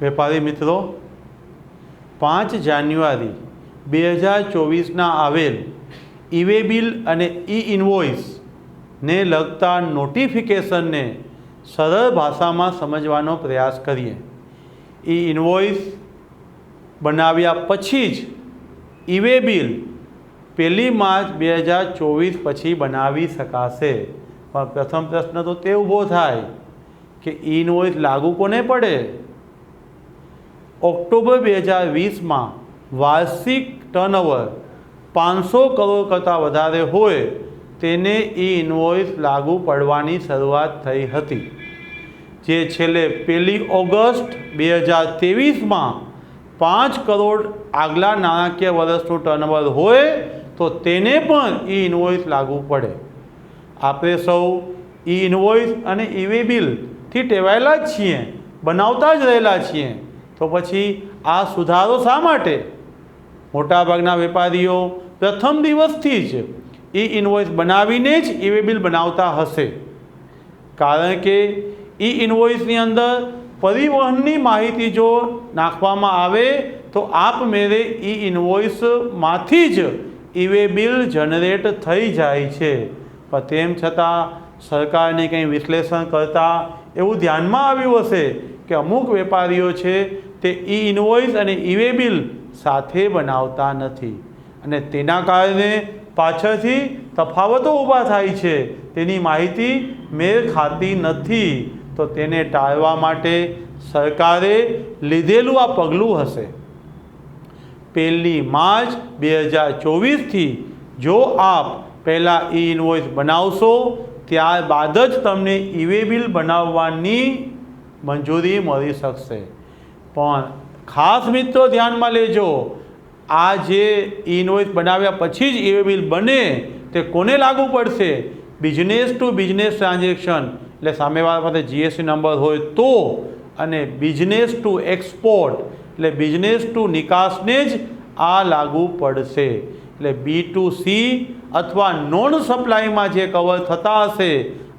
વેપારી મિત્રો. પાંચ જાન્યુઆરી બે હજાર ચોવીસના આવેલ ઇવે બિલ અને ઈ ઇન્વોઇસને લગતા નોટિફિકેશનને સરળ ભાષામાં સમજવાનો પ્રયાસ કરીએ. ઈ ઇન્વોઇસ બનાવ્યા પછી જ ઇવે બિલ પહેલી માર્ચ બે હજાર ચોવીસ પછી બનાવી શકાશે. પણ પ્રથમ પ્રશ્ન તો તે ઊભો થાય કે ઇન્વોઇસ લાગુ કોને પડે? ઓક્ટોબર બે હજાર વીસમાં વાર્ષિક ટર્નઓવર પાંચસો કરોડ કરતાં વધારે હોય તેને ઈ ઇન્વોઇસ લાગુ પડવાની શરૂઆત થઈ હતી, જે છેલ્લે પહેલી ઓગસ્ટ બે હજાર ત્રેવીસમાં પાંચ કરોડ આગલા નાણાકીય વર્ષનું ટર્નઓવર હોય તો તેને પણ ઈ ઇન્વોઇસ લાગુ પડે. આપણે સૌ ઈ ઇન્વોઇસ અને ઇવી બિલથી ટેવાયેલા જ છીએ, બનાવતા જ રહેલા છીએ. તો પછી આ સુધારો શા માટે? મોટાભાગના વેપારીઓ પ્રથમ દિવસથી જ ઈ ઇન્વોઇસ બનાવીને જ ઈવે બિલ બનાવતા હશે. કારણ કે ઈ ઇન્વોઇસની અંદર પરિવહનની માહિતી જો નાખવામાં આવે, તો આપમેળે ઈ ઇન્વોઇસમાંથી જ ઈવે બિલ જનરેટ થઈ જાય છે. પણ તેમ છતાં સરકારને કંઈ વિશ્લેષણ કરતાં એવું ધ્યાનમાં આવ્યું હશે કે અમુક વેપારીઓ છે તે ઈ ઇન્વોઇસ અને ઈવે બિલ સાથે બનાવતા નથી. અને તેના કારણે પાછળથી તફાવતો ઊભા થાય છે. તેની માહિતી મેળ ખાતી નથી. તો તેને ટાળવા માટે સરકારે લીધેલું આ પગલું હશે. પહેલી માર્ચ બે હજાર ચોવીસથી જો આપ પહેલાં ઈ ઇન્વોઇસ બનાવશો, ત્યારબાદ જ તમને ઈવે બિલ બનાવવાની મંજૂરી મળી શકશે. પણ ખાસ મિત્રો ધ્યાનમાં લેજો, આ જે ઇનવોઇસ બનાવ્યા પછી જ એ બિલ બને તે કોને લાગુ પડશે? Business to business transaction. એટલે સામેવાળા પાસે જીએસટી નંબર હોય તો અને બિઝનેસ ટુ એક્સપોર્ટ. એટલે બિઝનેસ ટુ નિકાસને જ આ લાગુ પડશે. એટલે બી ટુ સી અથવા નોન સપ્લાયમાં જે કવર થતા હશે,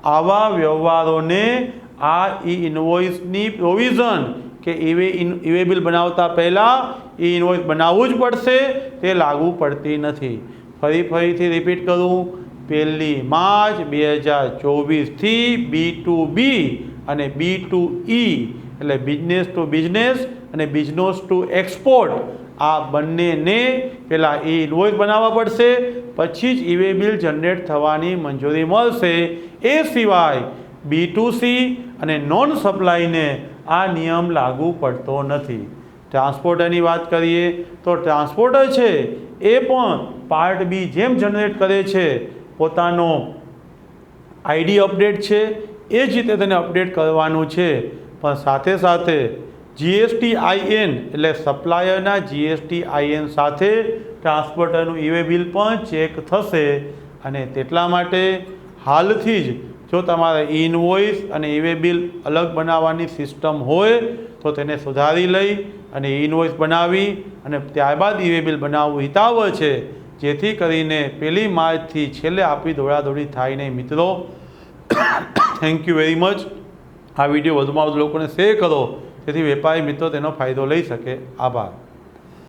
આવા વ્યવહારોને આ ઈ ઇન્વોઇસની પ્રોવિઝન કે ઇવે ઈવે બિલ બનાવતા પહેલાં એ ઇન્વોઇસ બનાવવું જ પડશે, તે લાગુ પડતી નથી. ફરી ફરીથી રિપીટ કરું. પહેલી માર્ચ બે હજાર ચોવીસથી બી ટુ બી અને બી ટુ ઈ, એટલે બિઝનેસ ટુ બિઝનેસ અને બિઝનેસ ટુ એક્સપોર્ટ આ બંનેને પહેલાં એ ઇન્વોઇસ બનાવવા પડશે. પછી જ ઇવે બિલ જનરેટ થવાની મંજૂરી મળશે. એ સિવાય બી ટુ સી અને નોન સપ્લાયને આ નિયમ લાગુ પડતો નથી. ટ્રાન્સપોર્ટરની વાત કરીએ તો ટ્રાન્સપોર્ટર છે, એ પણ પાર્ટ બી જેમ જનરેટ કરે છે, પોતાનો આઈડી અપડેટ છે, એ જ રીતે તેને અપડેટ કરવાનું છે. પણ સાથે સાથે જીએસટી આઈએન એટલે સપ્લાયરના જીએસટી આઈએન સાથે ટ્રાન્સપોર્ટરનું ઈવે બિલ પણ ચેક થશે. અને તેટલા માટે હાલથી જ જો તમારે ઇનવોઇસ અને ઈવે બિલ અલગ બનાવવાની સિસ્ટમ હોય, તો તેને સુધારી લઈ અને ઇનવોઇસ બનાવી અને ત્યારબાદ ઈવે બિલ બનાવવું હિતાવ છે. જેથી કરીને પહેલી માર્ચથી છેલ્લે આપી દોડાદોડી થાય નહીં મિત્રો. થેન્ક યુ વેરી મચ આ વીડિયો વધુમાં વધુ લોકોને શેર કરો. જેથી વેપારી મિત્રો તેનો ફાયદો લઈ શકે. આભાર.